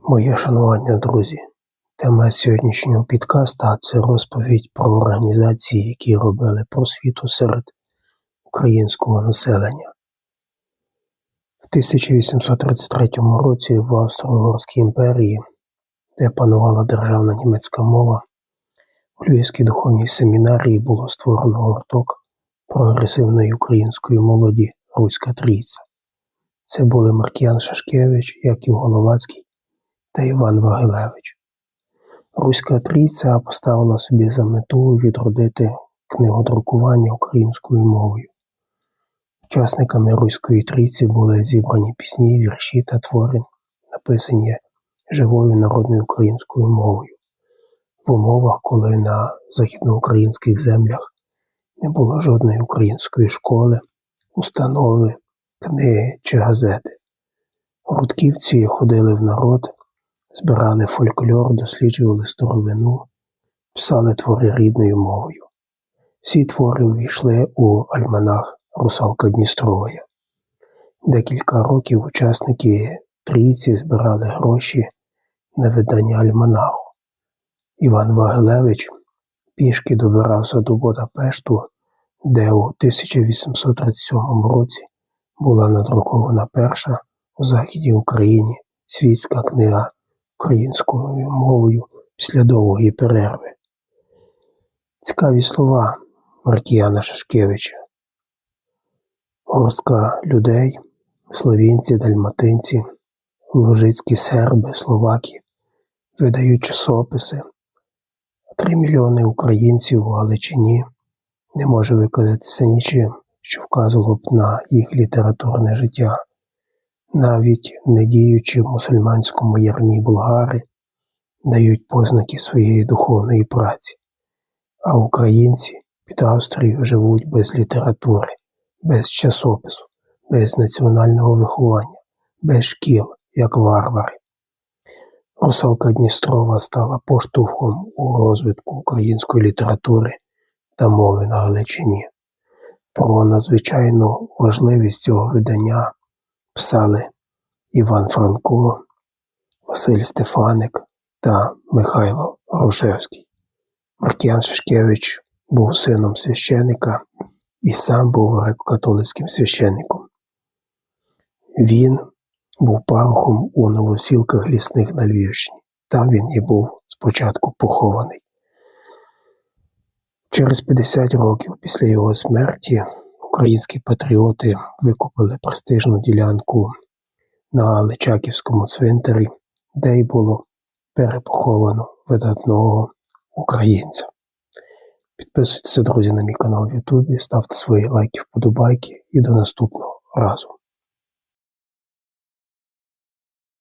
Моє шанування, друзі. Тема сьогоднішнього підкаста це розповідь про організації, які робили просвіту серед українського населення. В 1833 році в Австро-Угорській імперії, де панувала державна німецька мова, у Львівській духовній семінарії було створено гурток прогресивної української молоді Руська Трійця. Це були Маркіян Шашкевич, Яків Головацький та Іван Вагилевич. Руська трійця поставила собі за мету відродити книгодрукування українською мовою. Учасниками Руської трійці були зібрані пісні, вірші та твори, написані живою народною українською мовою, в умовах, коли на західноукраїнських землях не було жодної української школи, установи, книги чи газети. Гуртківці ходили в народ, збирали фольклор, досліджували старовину, писали твори рідною мовою. Всі твори увійшли у альманах Русалка Дністровая. Декілька років учасники трійці збирали гроші на видання альманаху. Іван Вагилевич пішки добирався до Будапешту, де у 1837 році була надрукована перша у Західній Україні світська книга українською мовою після довгої перерви. Цікаві слова Маркіяна Шашкевича. Горстка людей, словінці, дальматинці, лужицькі серби, словаки видають часописи. Три мільйони українців у Галичині не може виказатися нічим, що вказувало б на їх літературне життя. Навіть не діючи в мусульманському ярмі болгари дають познаки своєї духовної праці, а українці під Австрією живуть без літератури, без часопису, без національного виховання, без шкіл, як варвари. Русалка Дністрова стала поштовхом у розвитку української літератури та мови на Галичині. Про надзвичайну важливість цього видання писали Іван Франко, Василь Стефаник та Михайло Грушевський. Маркіян Шишкевич був сином священика і сам був греко-католицьким священником. Він був парохом у новосілках лісних на Львівщині. Там він і був спочатку похований. Через 50 років після його смерті українські патріоти викупили престижну ділянку на Личаківському цвинтарі, де й було перепоховано видатного українця. Підписуйтеся, друзі, на мій канал в Ютубі, ставте свої лайки, вподобайки і до наступного разу.